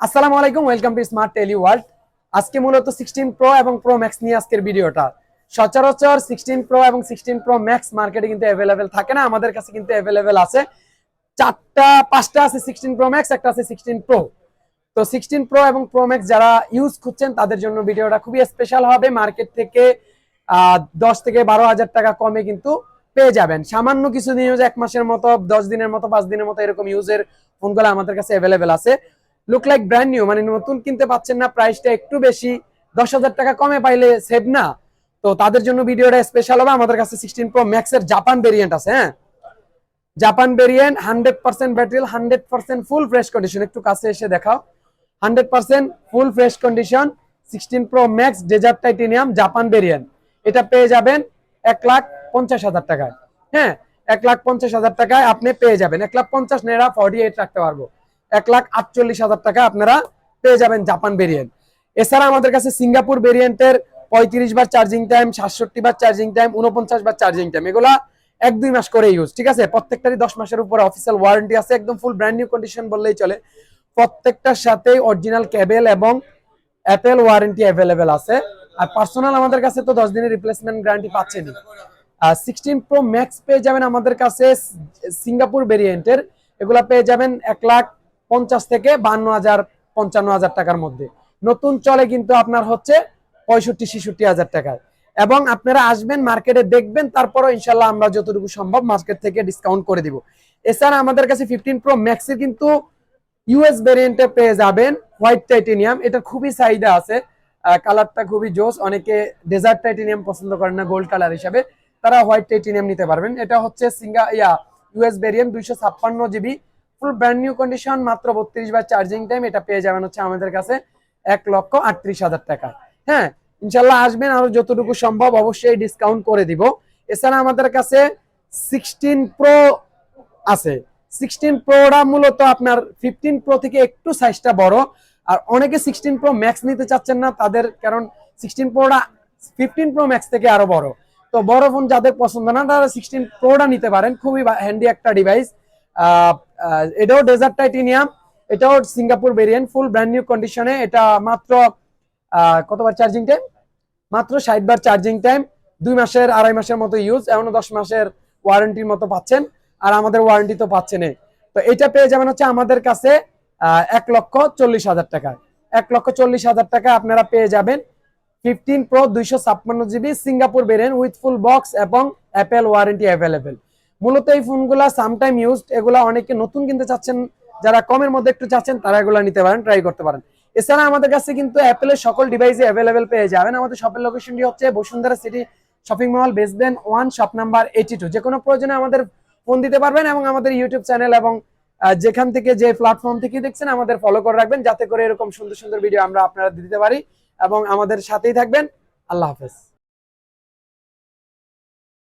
আসসালামু আলাইকুম, welcome to smart tele world. আজকে মূলত সিক্সটিন প্রো এবং প্রো ম্যাক্স নিয়ে আজকের ভিডিওটা। সচরাচর সিক্সটিন প্রো এবং সিক্সটিন প্রো ম্যাক্স মার্কেটে কিন্তু অ্যাভেলেবেল থাকে না, আমাদের কাছে কিন্তু অ্যাভেলেবেল আছে। চারটা, পাঁচটা আছে সিক্সটিন প্রো ম্যাক্স, একটা আছে সিক্সটিন প্রো। তো সিক্সটিন প্রো এবং প্রো ম্যাক্স যারা ইউজ করছেন তাদের জন্য ভিডিওটা খুবই স্পেশাল হবে। মার্কেট থেকে দশ থেকে বারো হাজার টাকা কমে কিন্তু পেয়ে যাবেন। সামান্য কিছু নিউজ এক মাসের মতো, দশ দিনের মতো, পাঁচ দিনের মতো এরকম ইউজের ফোনগুলো আমাদের কাছে অ্যাভেলেবেল আছে। লুক লাইক ব্র্যান্ড নিউ মানে নতুন কিনতে পাচ্ছেন না প্রাইসটা একটু বেশি, দশ হাজার টাকা কমে পাইলে সেভ না। তো তাদের জন্য ভিডিওটা স্পেশাল হবে, আমাদের কাছে সিক্সটিন প্রো ম্যাক্স এর জাপান ভেরিয়েন্ট আছে হ্যাঁ? Japan variant hundred percent battery hundred percent full fresh condition একটু কাছে এসে দেখাও। Hundred percent full fresh condition sixteen pro max desert titanium Japan variant এটা পেয়ে যাবেন এক লাখ পঞ্চাশ হাজার টাকায় হ্যাঁ? এক লাখ পঞ্চাশ হাজার টাকায় আপনি পেয়ে যাবেন, এক লাখ পঞ্চাশ নেড়া ফর্টি এইট রাখতে পারব। এক লাখ আটচল্লিশ হাজার টাকা আপনারা পেয়ে যাবেন জাপান ভেরিয়েন্ট এছাড়া আমাদের কাছে সিঙ্গাপুর ভেরিয়েন্টের পঁয়ত্রিশ বার চার্জিং টাইম সাতষট্টি বার চার্জিং টাইম উনপঞ্চাশ বার চার্জিং টাইম এগুলা এক দুই মাস করে ইউজ ঠিক আছে? প্রত্যেকটারই দশ মাসের উপরে অফিসিয়াল ওয়ারেন্টি আছে, একদম ফুল ব্র্যান্ড নিউ কন্ডিশন বললেই চলে। প্রত্যেকটার সাথেই অরিজিনাল কেবেল এবং অ্যাপেল ওয়ারেন্টি অ্যাভেলেবেল আছে। আর পার্সোনাল আমাদের কাছে তো দশ দিনের রিপ্লেসমেন্ট গ্যারান্টি পাচ্ছেনই। সিক্সটিন প্রো ম্যাক্স পেয়ে যাবেন আমাদের কাছে, সিঙ্গাপুর ভেরিয়েন্টের এগুলা পেয়ে যাবেন এক লাখ পঞ্চাশ থেকে বান্ন হাজার, পঞ্চান্ন হাজার টাকার মধ্যে। নতুন চলে কিন্তু আপনার হচ্ছে পঁয়ষট্টি, ছেষট্টি হাজার টাকায়। এবং আপনারা আসবেন, মার্কেটে দেখবেন, তারপরও ইনশাল্লাহ আমরা যতটুকু সম্ভব মার্কেট থেকে ডিসকাউন্ট করে দিব। এছাড়া আমাদের কাছে ফিফটিন প্রো ম্যাক্সের কিন্তু ইউএস ভেরিয়েন্টে পেয়ে যাবেন হোয়াইট টাইটেনিয়াম এটা খুবই চাহিদা আছে। কালারটা খুবই জোস। অনেকে ডেজার্ট টাইটেনিয়াম পছন্দ করেন না গোল্ড কালার হিসাবে। তারা হোয়াইট টাইটেনিয়াম নিতে পারবেন। এটা হচ্ছে সিঙ্গা, ইয়া ইউএস ভেরিয়েন্ট দুইশো ছাপ্পান্ন GB full brand new condition মাত্র বত্রিশ বার চার্জিং টাইম এটা পেয়ে যাবেন হচ্ছে আমাদের কাছে এক লক্ষ আটত্রিশ হাজার টাকা। হ্যাঁ ইনশাল্লাহ আসবেন, আরও যতটুকু সম্ভব অবশ্যই ডিসকাউন্ট করে দিব। এছাড়া আমাদের কাছে সিক্সটিন প্রো আছে। সিক্সটিন প্রোটা মূলত আপনার ফিফটিন প্রো থেকে একটু সাইজটা বড়। আর অনেকে সিক্সটিন প্রো ম্যাক্স নিতে চাচ্ছেন না, তাদের কারণ সিক্সটিন প্রোটা ফিফটিন প্রো ম্যাক্স থেকে আরও বড়। তো বড় ফোন যাদের পছন্দ না, তারা সিক্সটিন প্রোটা নিতে পারেন। খুবই হ্যান্ডি একটা ডিভাইস এটাও ডেজার্ট টাইটেনিয়াম এটাও Singapore variant full brand new কন্ডিশনে এটা মাত্র কতবার চার্জিং টাইম মাত্র ষাট বার চার্জিং টাইম দুই মাসের, আড়াই মাসের মতো ইউজ এখনও দশ মাসের ওয়ারেন্টির মতো পাচ্ছেন, আর আমাদের ওয়ারেন্টি তো পাচ্ছেন তো এটা পেয়ে যাবেন হচ্ছে আমাদের কাছে এক লক্ষ চল্লিশ হাজার টাকা। এক লক্ষ চল্লিশ হাজার টাকা আপনারা পেয়ে যাবেন। ফিফটিন প্রো দুইশো ছাপ্পান্ন জিবি সিঙ্গাপুর বেরেন উইথ ফুল বক্স এবং অ্যাপেল ওয়ারেন্টি অ্যাভেলেবেল মূলত এই ফোনগুলা সামটাইম ইউজড এগুলা অনেকে নতুন কিনতে চাচ্ছেন, যারা কমের মধ্যে একটু চাচ্ছেন, তারা এগুলো নিতে পারেন ট্রাই করতে পারেন। এছাড়া আমাদের কাছে কিন্তু অ্যাপেলের সকল ডিভাইসে অ্যাভেলেবেল পেয়ে যাবেন। আমাদের শপের লোকেশনটি হচ্ছে Bashundhara city shopping mall basement one shop number eighty two যে কোনো প্রয়োজনে আমাদের ফোন দিতে পারবেন এবং আমাদের ইউটিউব চ্যানেল এবং যেখান থেকে যে প্ল্যাটফর্ম থেকে দেখছেন, আমাদের ফলো করে রাখবেন, যাতে করে এরকম সুন্দর সুন্দর ভিডিও আমরা আপনারা দিতে পারি। এবং আমাদের সাথেই থাকবেন। আল্লাহ হাফেজ।